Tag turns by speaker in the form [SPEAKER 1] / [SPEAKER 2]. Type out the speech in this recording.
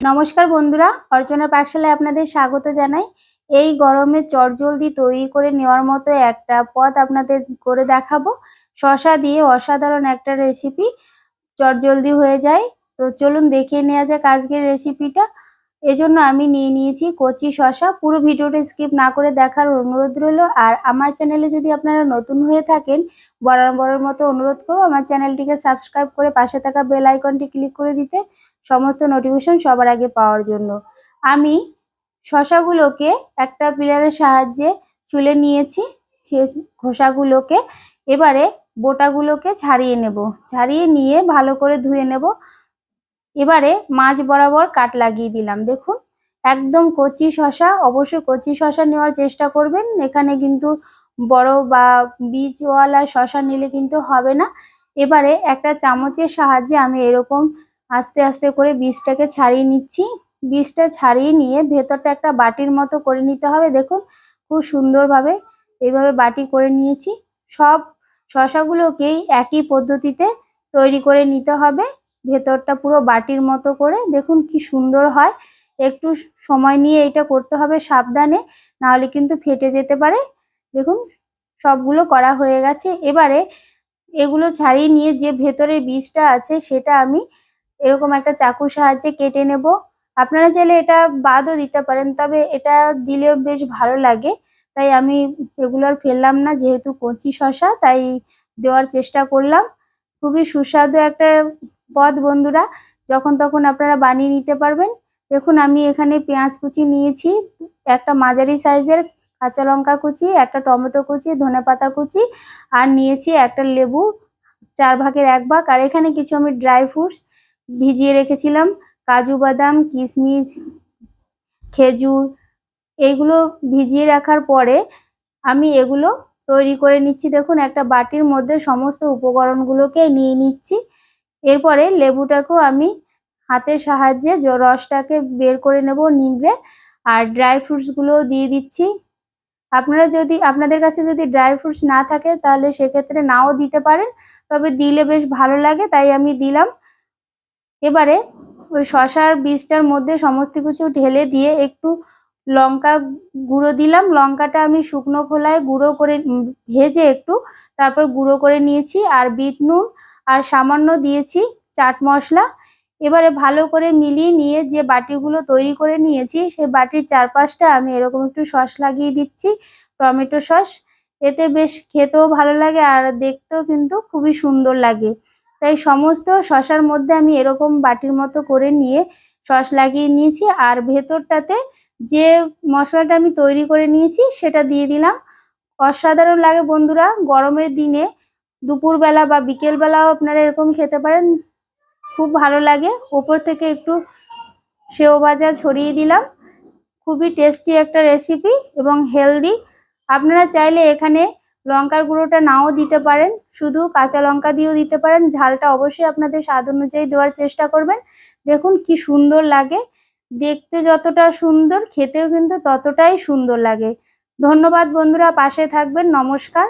[SPEAKER 1] নমস্কার বন্ধুরা, অর্চনা পাকশালায় আপনাদের স্বাগত জানাই। এই গরমে চটজলদি তৈরি করে নেওয়ার মতো একটা পথ আপনাদের করে দেখাবো। শশা দিয়ে অসাধারণ একটা রেসিপি চটজলদি হয়ে যায়। তো চলুন দেখিয়ে নেওয়া যাক আজকের রেসিপিটা এজন্য আমি নিয়ে নিয়েছি কচি শশা। পুরো ভিডিওটা স্কিপ না করে দেখার অনুরোধ রইল। আর আমার চ্যানেলে যদি আপনারা নতুন হয়ে থাকেন বরাবরের মতো অনুরোধ করব, আমার চ্যানেলটিকে সাবস্ক্রাইব করে পাশে থাকা বেল আইকনটি ক্লিক করে দিতে সমস্ত নোটিফিকেশন সবার আগে পাওয়ার জন্য। আমি শশাগুলোকে একটা পিলারের সাহায্যে চুলে নিয়েছি, সে খোসাগুলোকে। এবারে বোটাগুলোকে ছাড়িয়ে নেব। ছাড়িয়ে নিয়ে ভালো করে ধুয়ে নেব। এবারে মাছ বরাবর কাট লাগিয়ে দিলাম। দেখুন, একদম কচি শশা অবশ্যই কচি শশা নেওয়ার চেষ্টা করবেন। এখানে কিন্তু বড় বা বীজওয়ালা শশা নিলে কিন্তু হবে না। এবারে একটা চামচের সাহায্যে আমি এরকম আস্তে আস্তে করে বীজটাকে ছাড়িয়ে নিচ্ছি। বীজটা ছাড়িয়ে নিয়ে ভেতরটা একটা বাটির মতো করে নিতে হবে। দেখুন, খুব সুন্দরভাবে এইভাবে বাটি করে নিয়েছি। সব শশাগুলোকেই একই পদ্ধতিতে তৈরি করে নিতে হবে। ভেতরটা পুরো বাটির মতো করে। দেখুন কি সুন্দর হয়। একটু সময় নিয়ে এটা করতে হবে সাবধানে, নাহলে কিন্তু ফেটে যেতে পারে। দেখুন, সবগুলো করা হয়ে গেছে। এবারে এগুলো ছাড়িয়ে নিয়ে যে ভেতরে বীজটা আছে, সেটা আমি এরকম একটা চাকুর সাহায্যে কেটে নেব। আপনারা চাইলে এটা বাদও দিতে পারেন, তবে এটা দিলেও বেশ ভালো লাগে। তাই আমি এগুলো আর ফেললাম না, যেহেতু কচি শশা তাই দেওয়ার চেষ্টা করলাম। খুবই সুস্বাদু একটা পদ বন্ধুরা, যখন তখন আপনারা বানিয়ে নিতে পারবেন। দেখুন, আমি এখানে পেঁয়াজ কুচি নিয়েছি, একটা মাঝারি সাইজের কাঁচা লঙ্কা কুচি, একটা টমেটো কুচি, ধনে পাতা কুচি, আর নিয়েছি একটা লেবু, চার ভাগের এক ভাগ, আর এখানে কিছু আমি ড্রাই ফ্রুটস ভিজিয়ে রেখেছিলাম, কাজু বাদাম, কিশমিশ, খেজুর এইগুলো ভিজিয়ে রাখার পরে আমি এগুলো তৈরি করে নিচ্ছি। দেখুন, একটা বাটির মধ্যে সমস্ত উপকরণগুলোকে নিয়ে নিচ্ছি। এরপরে লেবুটাকেও আমি হাতের সাহায্যে রসটাকে বের করে নেব নিংড়ে। আর ড্রাই ফ্রুটসগুলোও দিয়ে দিচ্ছি। আপনারা যদি, আপনাদের কাছে যদি ড্রাই ফ্রুটস না থাকে, তাহলে সেক্ষেত্রে নাও দিতে পারেন। তবে দিলে বেশ ভালো লাগে, তাই আমি দিলাম। এবারে ওই শশার বীজটার মধ্যে সমস্ত কিছু ঢেলে দিয়ে একটু লঙ্কা গুঁড়ো দিলাম। লঙ্কাটা আমি শুকনো খোলায় গুঁড়ো করে ভেজে একটু তারপর গুঁড়ো করে নিয়েছি। আর বিট নুন আর সামান্য দিয়েছি চাট মশলা। এবারে ভালো করে মিলিয়ে নিয়ে যে বাটিগুলো তৈরি করে নিয়েছি, সেই বাটির চারপাশটা আমি এরকম একটু সস লাগিয়ে দিচ্ছি, টমেটো সস। এতে বেশ খেতেও ভালো লাগে আর দেখতেও কিন্তু খুবই সুন্দর লাগে। তাই সমস্ত শশার মধ্যে আমি এরকম বাটির মতো করে নিয়ে সস লাগিয়ে নিয়েছি আর ভেতরটাতে যে মশলাটা আমি তৈরি করে নিয়েছি সেটা দিয়ে দিলাম। অসাধারণ লাগে বন্ধুরা, গরমের দিনে দুপুরবেলা বা বিকেলবেলাও আপনারা এরকম খেতে পারেন। খুব ভালো লাগে। ওপর থেকে একটু সেও ভাজা ছড়িয়ে দিলাম। খুবই টেস্টি একটা রেসিপি এবং হেলদি আপনারা চাইলে এখানে লঙ্কার গুঁড়োটা নাও দিতে পারেন। শুধু কাঁচা লঙ্কা দিয়েও দিতে পারেন। ঝালটা অবশ্যই আপনাদের স্বাদ অনুযায়ী দেওয়ার চেষ্টা করবেন। দেখুন কি সুন্দর লাগে। দেখতে যতটা সুন্দর, খেতেও কিন্তু ততটাই সুন্দর লাগে। ধন্যবাদ বন্ধুরা, পাশে থাকবেন। নমস্কার।